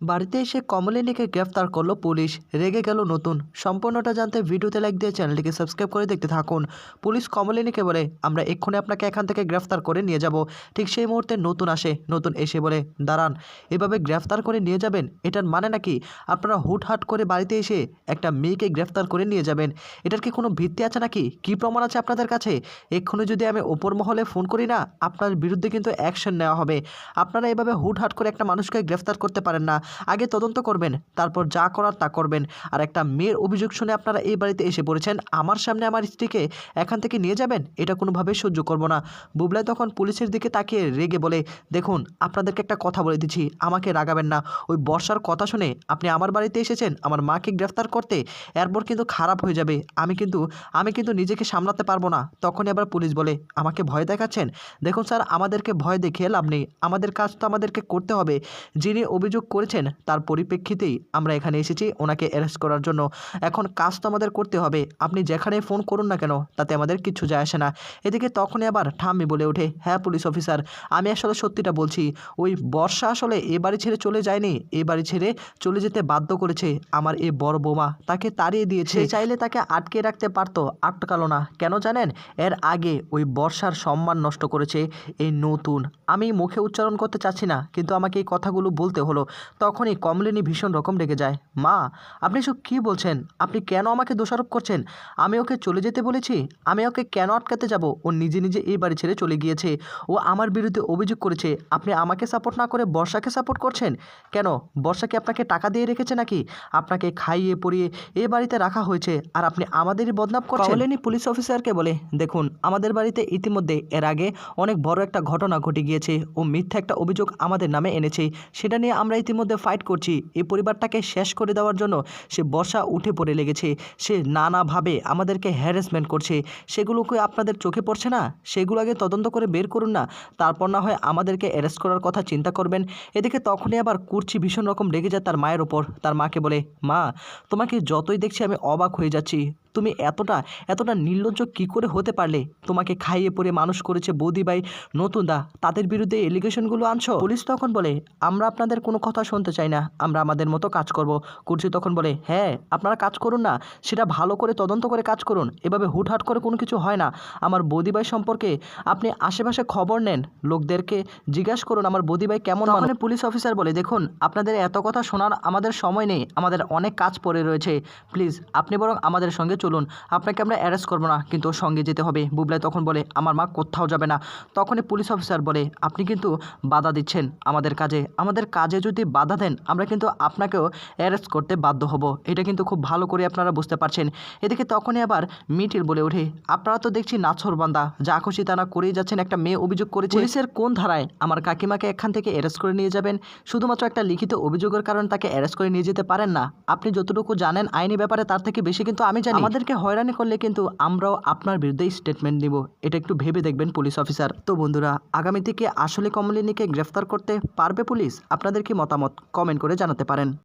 বাড়িতে এসে কমলিনীকে গ্রেফতার করল পুলিশ। রেগে গেল নতুন। সম্পূর্ণটা জানতে ভিডিওতে লাইক দিয়ে চ্যানেলটিকে সাবস্ক্রাইব করে দেখতে থাকুন। পুলিশ কমলিনীকে বলে, আমরা এক্ষুনি আপনাকে এখান থেকে গ্রেফতার করে নিয়ে যাব। ঠিক সেই মুহূর্তে নতুন আসে, নতুন এসে বলে, দাঁড়ান, এভাবে গ্রেফতার করে নিয়ে যাবেন? এটার মানে নাকি আপনারা হুটহাট করে বাড়িতে এসে একটা মেয়েকে গ্রেফতার করে নিয়ে যাবেন? এটার কি কোনো ভিত্তি আছে নাকি? কি প্রমাণ আছে আপনাদের কাছে? এক্ষুনি যদি আমি ওপর মহলে ফোন করি না, আপনার বিরুদ্ধে কিন্তু অ্যাকশন নেওয়া হবে। আপনারা এভাবে হুটহাট করে একটা মানুষকে গ্রেফতার করতে পারেন না। আগে তদন্ত করবেন, তারপর যা করার তা করবেন। আর একটা মেয়ের অভিযোগ শুনে আপনারা এই বাড়িতে এসে পড়েছেন, আমার সামনে আমার স্ত্রীকে এখান থেকে নিয়ে যাবেন? এটা কোনোভাবে সহ্য করব না। বুবলাই তখন পুলিশের দিকে তাকিয়ে রেগে বলে, দেখুন, আপনাদেরকে একটা কথা বলে দিচ্ছি, আমাকে রাগাবেন না। ওই বর্ষার কথা শুনে আপনি আমার বাড়িতে এসেছেন, আমার মাকে গ্রেফতার করতে, এরপর কিন্তু খারাপ হয়ে যাবে। আমি কিন্তু আমি কিন্তু নিজেকে সামলাতে পারব না। তখনই আবার পুলিশ বলে, আমাকে ভয় দেখাচ্ছেন? দেখুন স্যার, আমাদেরকে ভয় দেখিয়ে লাভ নেই। আমাদের কাজ তো আমাদেরকে করতে হবে। যিনি অভিযোগ করেছেন তার পরিপ্রেক্ষিতেই আমরা এখানে এসেছি ওনাকে অ্যারেস্ট করার জন্য। এখন কাজ তো আমাদের করতে হবে। আপনি যেখানে ফোন করুন না কেন, তাতে আমাদের কিচ্ছু যায় আসে না। এদিকে তখনই আবার ঠাম্মি বলে ওঠে হ্যাঁ পুলিশ অফিসার আমি আসলে সত্যিটা বলছি। ওই বর্ষা আসলে এ বাড়ি ছেড়ে চলে যায়নি। এ বাড়ি ছেড়ে চলে যেতে বাধ্য করেছে আমার এই বড় বৌমা। তাকে তাড়িয়ে দিয়েছে। চাইলে তাকে আটকে রাখতে পারতো, আটকালো না। কেন জানেন? এর আগে ওই বর্ষার সম্মান নষ্ট করেছে এই নতুন। আমি মুখে উচ্চারণ করতে চাচ্ছি না, কিন্তু আমাকে এই কথাগুলো বলতে হলো। তখনই কমলিনী ভীষণ রকম রেগে যায়। মা, আপনি সব কী বলছেন? আপনি কেন আমাকে দোষারোপ করছেন? আমি ওকে চলে যেতে বলেছি। আমি ওকে কেন আটকাতে যাব? ও নিজে নিজে এই বাড়ি ছেড়ে চলে গিয়েছে। ও আমার বিরুদ্ধে অভিযোগ করেছে। আপনি আমাকে সাপোর্ট না করে বর্ষাকে সাপোর্ট করছেন? কেন? বর্ষাকে আপনাকে টাকা দিয়ে রেখেছে নাকি? আপনাকে খাইয়ে পরিয়ে এ বাড়িতে রাখা হয়েছে আর আপনি আমাদেরই বদনাম করছেন? কমলিনী পুলিশ অফিসারকে বলে, দেখুন, আমাদের বাড়িতে ইতিমধ্যে এর আগে অনেক বড় একটা ঘটনা ঘটে গিয়েছে। ও মিথ্যা একটা অভিযোগ আমাদের নামে এনেছে। সেটা নিয়ে আমরা ইতিমধ্যে ফাইট করছি। এই পরিবারটাকে শেষ করে দেওয়ার জন্য সে বর্ষা উঠে পড়ে লেগেছে। সে নানাভাবে আমাদেরকে হ্যারাসমেন্ট করছে। সেগুলোকে আপনাদের চোখে পড়ছে না? সেগুলো আগে তদন্ত করে বের করুন না। তারপর না হয় আমাদেরকে অ্যারেস্ট করার কথা চিন্তা করবেন। এদিকে তখনই আবার কুর্চি ভীষণ রকম রেগে যায় তার মায়ের ওপর। তার মাকে বলে, মা, তোমাকে যতই দেখছি আমি অবাক হয়ে যাচ্ছি। তুমি এতটা এতটা নির্লজ্জ কি করে হতে পারলে? তোমাকে খাইয়ে পরে মানুষ করেছে বৌদিবাই নতুন দা তাদের বিরুদ্ধে এলিগেশনগুলো আনছো? পুলিশ তখন বলে আমরা আপনাদের কোনো কথা শুনতে চাই না আমরা আমাদের মতো কাজ করব। কুর্চি তখন বলে হ্যাঁ আপনারা কাজ করুন না সেটা ভালো করে তদন্ত করে কাজ করুন এভাবে হুটহাট করে কোনো কিছু হয় না। আমার বৌদিবাই সম্পর্কে আপনি আশেপাশে খবর নেন লোকদেরকে জিজ্ঞাসা করুন আমার বৌদিবাই কেমন মানে পুলিশ অফিসার বলে দেখুন আপনাদের এত কথা শোনার আমাদের সময় নেই আমাদের অনেক কাজ পড়ে রয়েছে। প্লিজ আপনি বরং আমাদের সঙ্গে চলুন, আপনাকে আমরা অ্যারেস্ট করব না, কিন্তু সঙ্গে যেতে হবে। বুবলাই তখন বলে, আমার মা কোথাও যাবে না। তখনই পুলিশ অফিসার বলে, আপনি কিন্তু বাধা দিচ্ছেন আমাদের কাজে। আমাদের কাজে যদি বাধা দেন, আমরা কিন্তু আপনাকেও অ্যারেস্ট করতে বাধ্য হব। এটা কিন্তু খুব ভালো করে আপনারা বুঝতে পারছেন। এদিকে তখনই আবার মিটিল বলে ওঠে, আপনারা তো দেখছি নাছর বান্দা, যা খুশি তারা করেই যাচ্ছেন, একটা মেয়ে অভিযোগ করেছে। পুলিশের কোন ধারায় আমার কাকিমাকে এখান থেকে অ্যারেস্ট করে নিয়ে যাবেন? শুধুমাত্র একটা লিখিত অভিযোগের কারণে তাকে অ্যারেস্ট করে নিয়ে যেতে পারেন না? আপনি যতটুকু জানেন, আইনি ব্যাপারে তার থেকে বেশি কিন্তু আমি জানি। আমাদেরকে হয়রানি করলে কিন্তু আমরাও আপনার বিরুদ্ধে স্টেটমেন্ট নিব। এটা একটু ভেবে দেখবেন পুলিশ অফিসার তো বন্ধুরা আগামী কি আসলে কমলিনীকে গ্রেফতার করতে পারবে পুলিশ? আপনাদের কি মতামত? কমেন্ট করে জানাতে পারেন।